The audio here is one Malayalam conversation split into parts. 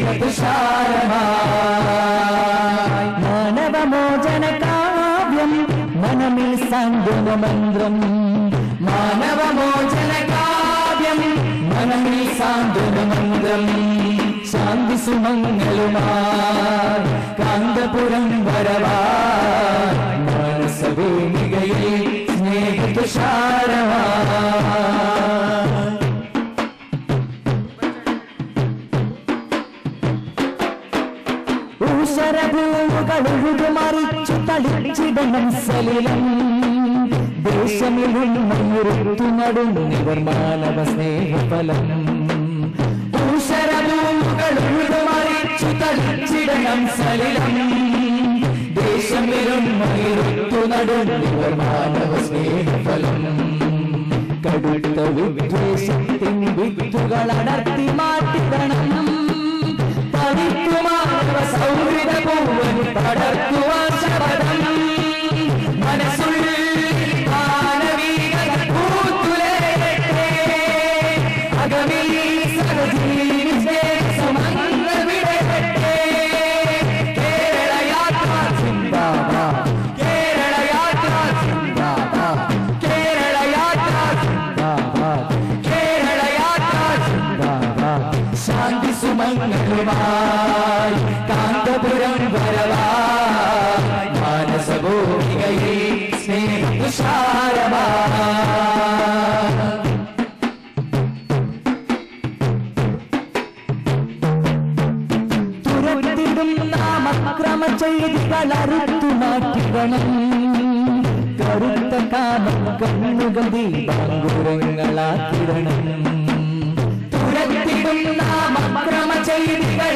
സ്നേഹതുഷാരമായി മാനവമോചന കാവ്യം മനമിൽ സാന്ത്വന മന്ത്രം മാനവമോചന കാവ്യം മനമിൽ സാന്ത്വന മന്ത്രം ശാന്തി സുമങ്ങളുമായി കാന്തപുരം വരവായി മാനസഭൂമികയിൽ സ്നേഹതുഷാരമായി സ്നേഹഫലം. ഊശരഭൂമുകളുഴുതുമറിച്ചു തളിച്ചിടണം സലിലം സ്നേഹഫലം. കടുത്ത വിദ്വേഷത്തിൻ വിത്തുകൾ അടർത്തി മാറ്റിടണം. പതിക്കുമാനവ കേരള യാത്ര ശാന്തി സുമങ്ങളുമായി കാന്തപുരം വരവായി. മാനസഭൂമികയിൽ സ്നേഹതുഷാരമായി തുരത്തിടും നാം അക്രമ ചെയ്തികൾ അറുത്തു മാറ്റിടണം കറുത്ത കാമം കണ്ണുകൾ ദീപാങ്കുരങ്ങളാക്കിടണം. തുരത്തിടും നാം അക്രമ ചെയ്തികൾ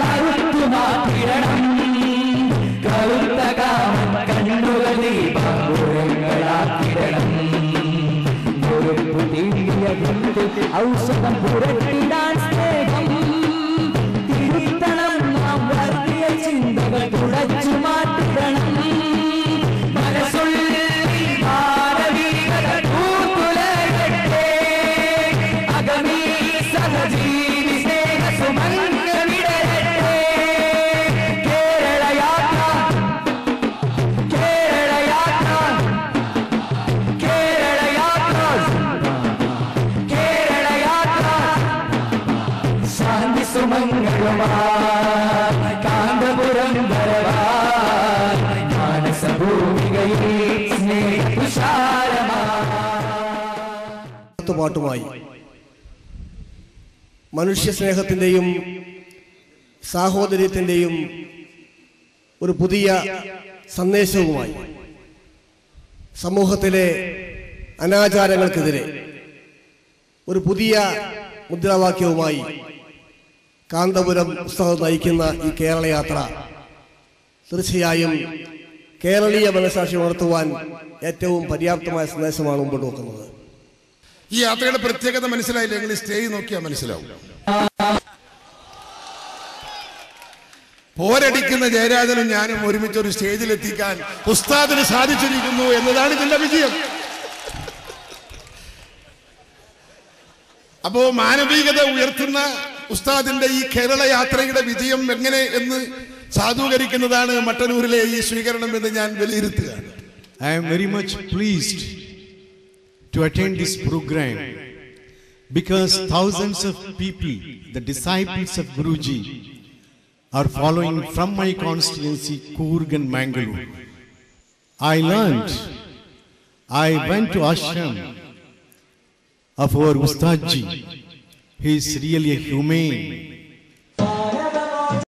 കറുത്ത കാമം കണ്ണുകൾ ദീപാങ്കുരങ്ങളാക്കിടണം. ഔഷധം പുരട്ടിടാൻ സ്നേഹം. തിരുത്തണം നാം വർഗീയ ചിന്തകൾ തുടച്ചു കാന്തപുരം പാട്ടുമായി മനുഷ്യ സ്നേഹത്തിന്റെയും സാഹോദര്യത്തിന്റെയും ഒരു പുതിയ സന്ദേശവുമായി സമൂഹത്തിലെ അനാചാരങ്ങൾക്കെതിരെ ഒരു പുതിയ മുദ്രാവാക്യവുമായി കാന്തപുരം പുസ്തകം നയിക്കുന്ന ഈ കേരള യാത്ര തീർച്ചയായും കേരളീയ മനസാക്ഷി ഉണർത്തുവാൻ ഏറ്റവും പര്യാപ്തമായ സന്ദേശമാണ് മുമ്പോട്ട് വെക്കുന്നത്. ഈ യാത്രയുടെ പ്രത്യേകത മനസ്സിലായില്ല? നിങ്ങൾ സ്റ്റേജ് നോക്കിയാൽ മനസ്സിലാവും. പോരടിക്കുന്ന ജയരാജനും ഞാനും ഒരുമിച്ച് ഒരു സ്റ്റേജിൽ എത്തിക്കാൻ ഉസ്താദിന് സാധിച്ചിരിക്കുന്നു എന്നതാണ് ഇതിന്റെ വിജയം. അപ്പോ മാനവികത ഉയർത്തുന്ന ഉസ്താദിന്റെ ഈ കേരള യാത്രയുടെ വിജയം എങ്ങനെ എന്ന് സാധൂകരിക്കുന്നതാണ് മട്ടന്നൂരിലെ ഈ സ്വീകരണം എന്ന് ഞാൻ വിലയിരുത്തുകയാണ്. I am very much pleased to attend this programme because thousands of people the disciples of Guruji are following from my constituency Coorg and Mangalore I learn I went to ashram of our Ustadji He is really a humane